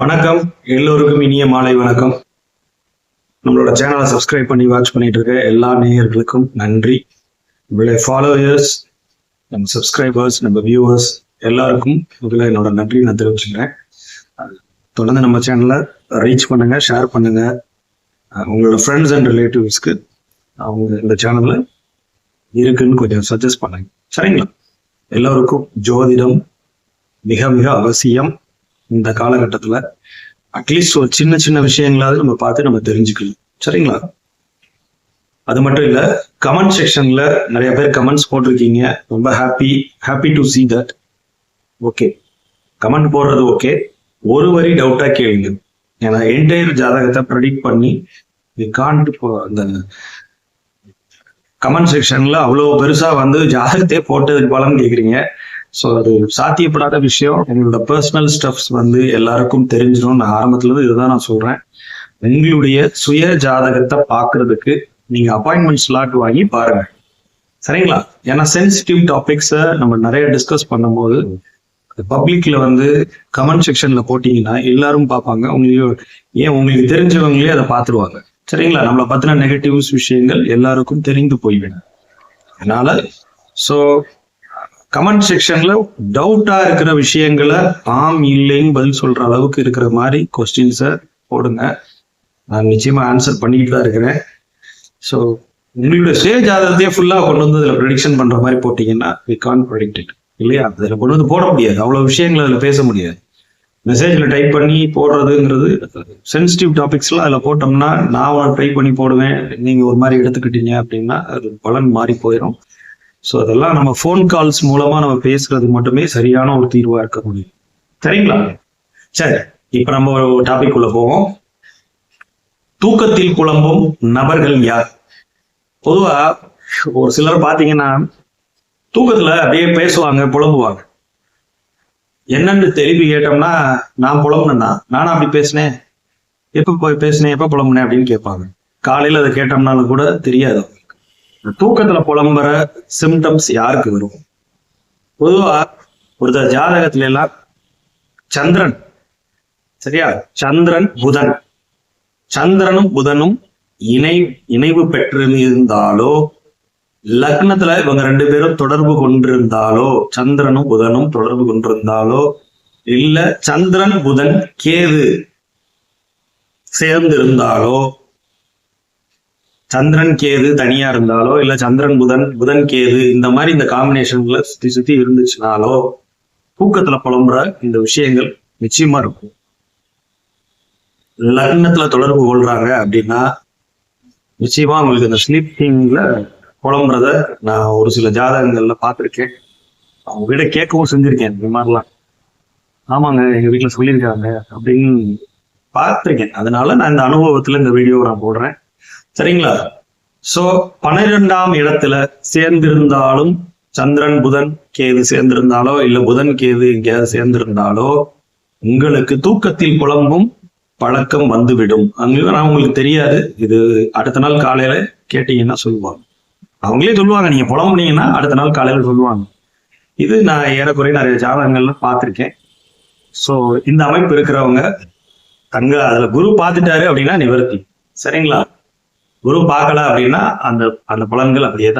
வணக்கம். எல்லோருக்கும் இனிய மாலை வணக்கம். நம்மளோட சேனலை சப்ஸ்கிரைப் பண்ணி வாட்ச் பண்ணிட்டு இருக்க எல்லா நேயர்களுக்கும் நன்றி. நம்மளுடைய ஃபாலோயர்ஸ் நம்ம சப்ஸ்கிரைபர்ஸ் நம்ம வியூவர்ஸ் எல்லாருக்கும் முதல்ல என்னோட நன்றி நான் தெரிவிச்சுக்கிறேன். தொடர்ந்து நம்ம சேனலை ரீச் பண்ணுங்க ஷேர் பண்ணுங்க. உங்களோட ஃப்ரெண்ட்ஸ் அண்ட் ரிலேட்டிவ்ஸ்க்கு அவங்க இந்த சேனல்ல இருக்குன்னு கொஞ்சம் சஜஸ்ட் பண்ணுங்க. சரிங்களா? எல்லோருக்கும் ஜோதிடம் மிக மிக அவசியம். இந்த காலகட்டத்துல அட்லீஸ்ட் ஒரு சின்ன சின்ன விஷயங்களாவது நம்ம பார்த்து நம்ம தெரிஞ்சுக்கணும். சரிங்களா? அது மட்டும் இல்ல கமெண்ட் செக்ஷன்ல நிறைய பேர் கமெண்ட்ஸ் போட்டிருக்கீங்க. ரொம்ப happy happy to see that okay comment போடுறது ஓகே ஒரு வரி டவுட்டா கேளுங்க. ஏன்னா என்டையர் ஜாதகத்தை ப்ரெடிக்ட் பண்ணி வி காண்ட் அந்த கமெண்ட் செக்ஷன்ல அவ்வளோ பெருசா வந்து ஜாதகத்தையே போட்டதுக்கு பலன் கேக்குறீங்க. ஸோ அது சாத்தியப்படாத விஷயம். உங்களோட பர்சனல் ஸ்டெப்ஸ் வந்து எல்லாருக்கும் தெரிஞ்சிடும். நான் ஆரம்பத்துல இருந்து இதுதான் நான் சொல்றேன். உங்களுடைய சுய ஜாதகத்தை பார்க்கறதுக்கு நீங்க அப்பாயின்மெண்ட் ஸ்லாட் வாங்கி பாருங்க. சரிங்களா? ஏன்னா சென்சிட்டிவ் டாபிக்ஸை நம்ம நிறைய டிஸ்கஸ் பண்ணும்போது பப்ளிக்ல வந்து கமெண்ட் செக்ஷன்ல போட்டீங்கன்னா எல்லாரும் பார்ப்பாங்க. உங்களுக்கு ஏன் உங்களுக்கு தெரிஞ்சவங்களே அதை பார்த்துருவாங்க. சரிங்களா? நம்மளை பத்தின நெகட்டிவ்ஸ் விஷயங்கள் எல்லாருக்கும் தெரிந்து போய்விடும். அதனால ஸோ கமெண்ட் செக்ஷன்ல டவுட்டா இருக்கிற விஷயங்களை ஆம் இல்லைன்னு பதில் சொல்ற அளவுக்கு இருக்கிற மாதிரி கொஸ்டின்ஸை போடுங்க. நான் நிச்சயமா ஆன்சர் பண்ணிக்கிட்டு தான் இருக்கிறேன். ஸோ உங்களோட ஸ்டேஜ் ஆதாரத்தையே ஃபுல்லாக கொண்டு வந்து அதில் ப்ரெடிக்ஷன் பண்ணுற மாதிரி போட்டிங்கன்னா வி கான் ப்ரொடிக்ட் இட் இல்லையா? அதில் கொண்டு வந்து போட முடியாது. அவ்வளோ விஷயங்கள் அதில் பேச முடியாது. மெசேஜில் டைப் பண்ணி போடுறதுங்கிறது சென்சிட்டிவ் டாபிக்ஸ்லாம் அதில் போட்டோம்னா நான் ட்ரை பண்ணி போடுவேன். நீங்கள் ஒரு மாதிரி எடுத்துக்கிட்டீங்க அப்படின்னா அது பலன் மாறி போயிடும் ஸோ அதெல்லாம் நம்ம ஃபோன் கால்ஸ் மூலமா நம்ம பேசுறது மட்டுமே சரியான ஒரு தீர்வா இருக்க முடியும். சரிங்களா? சரி இப்ப நம்ம ஒரு டாபிக் உள்ள போவோம். தூக்கத்தில் குழம்பும் நபர்கள் யார்? பொதுவா ஒரு சிலர் பாத்தீங்கன்னா தூக்கத்துல அப்படியே பேசுவாங்க புலம்புவாங்க. என்னன்னு தெளிவு கேட்டோம்னா நான் புலம்புனேன்னா நானும் அப்படி பேசினேன்? எப்ப போய் பேசினேன் எப்ப புலம்புனேன் அப்படின்னு கேட்பாங்க. காலையில அதை கேட்டோம்னாலும் கூட தெரியாது. தூக்கத்துல புலம்புற சிம்டம்ஸ் யாருக்கு வரும்? பொதுவா ஒருத்தர் ஜாதகத்துல எல்லாம் சந்திரன். சரியா? சந்திரன் புதன். சந்திரனும் புதனும் இணை இணைவு பெற்றிருந்தாலோ லக்னத்துல இவங்க ரெண்டு பேரும் தொடர்பு கொண்டிருந்தாலோ சந்திரனும் புதனும் தொடர்பு கொண்டிருந்தாலோ இல்ல சந்திரன் புதன் கேது சேர்ந்து இருந்தாலோ சந்திரன் கேது தனியா இருந்தாலோ இல்ல சந்திரன் புதன் புதன் கேது இந்த மாதிரி இந்த காம்பினேஷன்ல சுத்தி சுத்தி இருந்துச்சுனாலோ தூக்கத்துல புலம்புற இந்த விஷயங்கள் நிச்சயமா இருக்கும். லக்னத்துல தொடர்பு கொள்றாங்க அப்படின்னா நிச்சயமா உங்களுக்கு இந்த ஸ்லீப்பிங்ல புலம்புறத நான் ஒரு சில ஜாதகங்கள்ல பார்த்துருக்கேன். அவங்க கிட்ட கேட்கவும் செஞ்சிருக்கேன் இந்த மாதிரிலாம். ஆமாங்க எங்க வீட்டுல சொல்லியிருக்காங்க அப்படின்னு பார்த்துருக்கேன். அதனால நான் இந்த அனுபவத்துல இந்த வீடியோவை நான் போடுறேன். சரிங்களா? சோ பன்னிரெண்டாம் இடத்துல சேர்ந்திருந்தாலும் சந்திரன் புதன் கேது சேர்ந்திருந்தாலோ இல்ல புதன் கேது எங்கேயாவது சேர்ந்திருந்தாலோ உங்களுக்கு தூக்கத்தில் புலம்பும் பழக்கம் வந்துவிடும். அங்கே நான் உங்களுக்கு தெரியாது. இது அடுத்த நாள் காலையில கேட்டீங்கன்னா சொல்லுவாங்க. அவங்களே சொல்லுவாங்க நீங்க புலம்புனீங்கன்னா அடுத்த நாள் காலையில சொல்லுவாங்க. இது நான் ஏறக்குறைய நிறைய ஜாதகங்கள்ல பார்த்திருக்கேன். ஸோ இந்த அமைப்பு இருக்கிறவங்க தங்க அதுல குரு பார்த்துட்டாரு அப்படின்னா நிவர்த்தி. சரிங்களா? குரு பார்க்கல அப்படின்னா அந்த அந்த பலன்கள் அப்படியே தான்